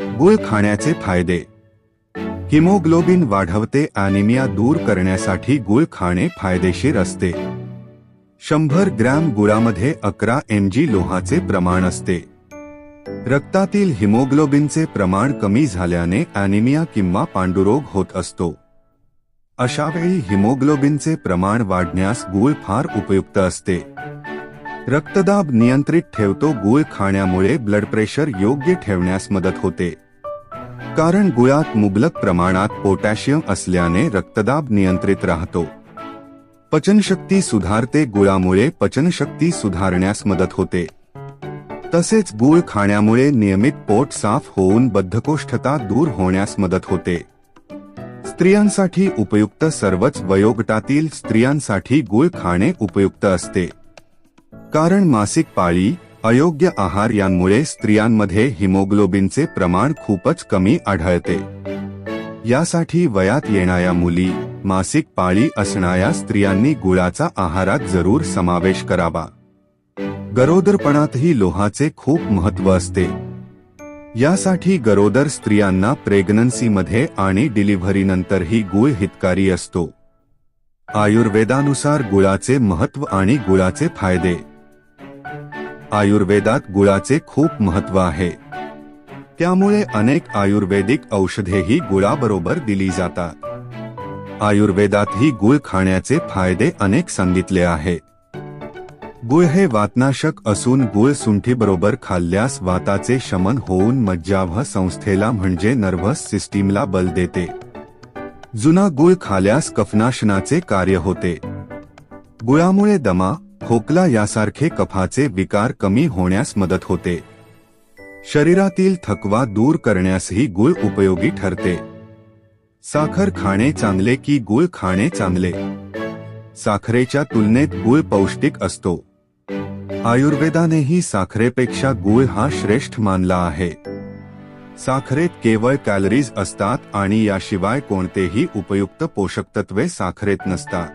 गुळ खाण्याचे फायदे. हिमोग्लोबिन वाढवते ॲनिमिया दूर करण्यासाठी गुळ खाणे फायदेशीर असते. शंभर ग्रॅम गुळामध्ये अकरा एम जी लोहाचे प्रमाण असते. रक्तातील हिमोग्लोबिनचे प्रमाण कमी झाल्याने ॲनिमिया किंवा पांडुरोग होत असतो. अशावेळी हिमोग्लोबिनचे प्रमाण वाढण्यास गूळ फार उपयुक्त असते. रक्तदाब नियंत्रित ठेवतो गुळ खाण्यामुळे ब्लड प्रेशर योग्य ठेवण्यास मदत होते. कारण गुळात मुबलक प्रमाणात पोटॅशियम असल्याने रक्तदाब नियंत्रित राहतो. पचनशक्ती सुधारते गुळामुळे पचनशक्ती सुधारण्यास मदत होते. तसेच गुळ खाण्यामुळे नियमित पोट साफ होऊन बद्धकोष्ठता दूर होण्यास मदत होते. स्त्रियांसाठी उपयुक्त सर्वच वयोगटातील स्त्रियांसाठी गुळ खाणे उपयुक्त असते. कारण मासिक पाळी अयोग्य आहार यांमुळे स्त्रियांमध्ये हिमोग्लोबिनचे प्रमाण खूपच कमी आढळते. यासाठी वयात येणाऱ्या मुली मासिक पाळी असणाऱ्या स्त्रियांनी गुळाचा आहारात जरूर समावेश करावा. गरोदरपणातही लोहाचे खूप महत्त्व असते. यासाठी गरोदर स्त्रियांना प्रेग्नन्सीमध्ये आणि डिलिव्हरीनंतरही गुळ हितकारी असतो. आयुर्वेदानुसार गुळाचे महत्त्व आणि गुळाचे फायदे आयुर्वेदात गुळाचे खूप महत्त्व आहे. त्यामुळे अनेक आयुर्वेदिक औषधेही गुळाबरोबर दिली जातात. आयुर्वेदातही गुळ खाण्याचे फायदे अनेक सांगितले आहे. गुळ हे वातनाशक असून गुळ सुंठीबरोबर खाल्ल्यास वाताचे शमन होऊन मज्जाभ संस्थेला म्हणजे नर्व्हस सिस्टीमला बल देते. जुना गुळ खाल्यास कफनाशनाचे कार्य होते. गुळामुळे दमा खोकला यासारखे कफाचे विकार कमी होण्यास मदत होते. शरीरातील थकवा दूर करण्यासही गुळ उपयोगी ठरते. साखर खाणे चांगले की गुळ खाणे चांगले? साखरेच्या तुलनेत गुळ पौष्टिक असतो. आयुर्वेदानेही साखरेपेक्षा गुळ हा श्रेष्ठ मानला आहे. साखरेत केवळ कॅलरीज असतात आणि याशिवाय कोणतेही उपयुक्त पोषक तत्वे साखरेत नसतात.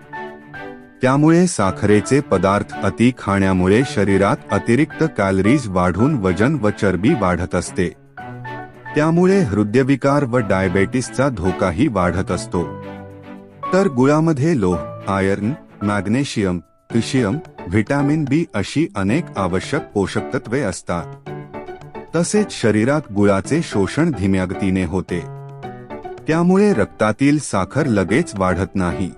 त्यामुळे साखरेचे पदार्थ अति खाण्यामुळे शरीरात अतिरिक्त कॅलरीज वाढून वजन व चरबी वाढत असते. त्यामुळे हृदयविकार व डायबेटिसचा धोकाही वाढत असतो. तर गुळामध्ये लोह आयर्न मॅग्नेशियम क्रिशियम व्हिटॅमिन बी अशी अनेक आवश्यक पोषकतत्वे असतात. तसेच शरीरात गुळाचे शोषण धीम्या गतीने होते. त्यामुळे रक्तातील साखर लगेच वाढत नाही.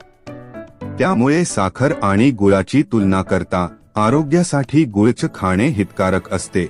त्यामुळे साखर आणि गुळाची तुलना करता आरोग्यासाठी गुळच खाणे हितकारक असते.